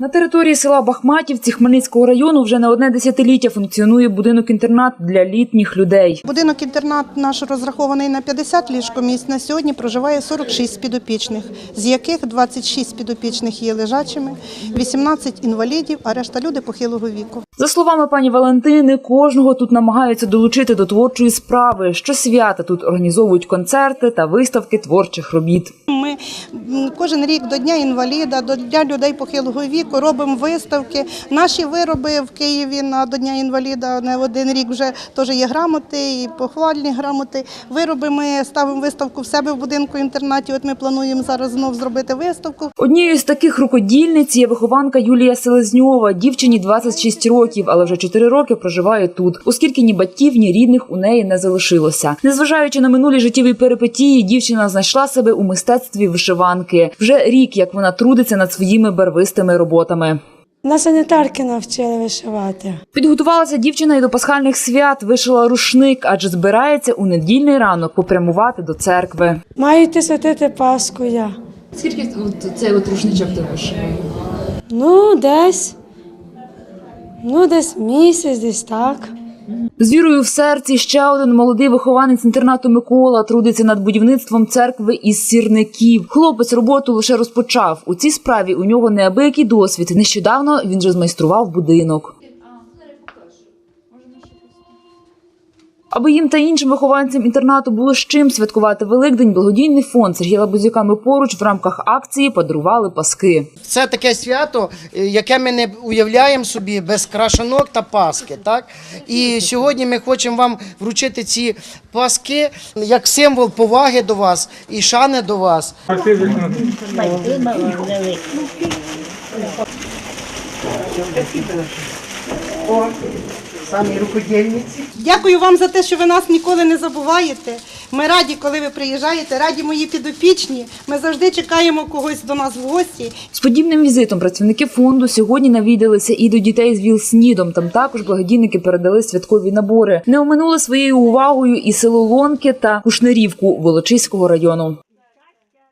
На території села Бахматівці Хмельницького району вже не одне десятиліття функціонує будинок-інтернат для літніх людей. Будинок-інтернат наш розрахований на 50 ліжкомісць. На сьогодні проживає 46 підопічних, з яких 26 підопічних є лежачими, 18 інвалідів, а решта люди похилого віку. За словами пані Валентини, кожного тут намагаються долучити до творчої справи. Щосвята тут організовують концерти та виставки творчих робіт. Ми кожен рік до Дня інваліда, до Дня людей похилого віку робимо виставки. Наші вироби в Києві на до Дня інваліда не один рік вже теж є грамоти і похвальні грамоти. Вироби ми ставимо виставку в себе в будинку інтернаті. От ми плануємо зараз знов зробити виставку. Однією з таких рукодільниць є вихованка Юлія Селезньова. Дівчині 26 років, але вже 4 роки проживає тут, оскільки ні батьків, ні рідних у неї не залишилося. Незважаючи на минулі життєві перипетії, дівчина знайшла себе у мистецтві вишиванки. Вже рік, як вона трудиться над своїми барвистими роботами. На санітарки навчили вишивати. Підготувалася дівчина і до пасхальних свят, вишила рушник, адже збирається у недільний ранок попрямувати до церкви. Маю йти святити Пасху я. Скільки цей от рушничок ти вишиває? Ну, десь. Ну, десь місяць, десь так. З вірою в серці ще один молодий вихованець інтернату Микола трудиться над будівництвом церкви із сірників. Хлопець роботу лише розпочав. У цій справі у нього неабиякий досвід. Нещодавно він вже змайстрував будинок. Аби їм та іншим вихованцям інтернату було з чим святкувати Великдень, благодійний фонд Сергія Лабузюка «Ми поруч в рамках акції подарували паски. Це таке свято, е, яке ми не уявляємо собі без крашанок та паски. Так? І сьогодні ми хочемо вам вручити ці паски як символ поваги до вас і шани до вас. Самі рукодільниці. Дякую вам за те, що ви нас ніколи не забуваєте. Ми раді, коли ви приїжджаєте, раді мої підопічні. Ми завжди чекаємо когось до нас в гості. З подібним візитом працівники фонду сьогодні навідалися і до дітей з ВІЛ-СНІДом. Там також благодійники передали святкові набори. Не оминули своєю увагою і село Лонки та Кушнерівку Волочиського району.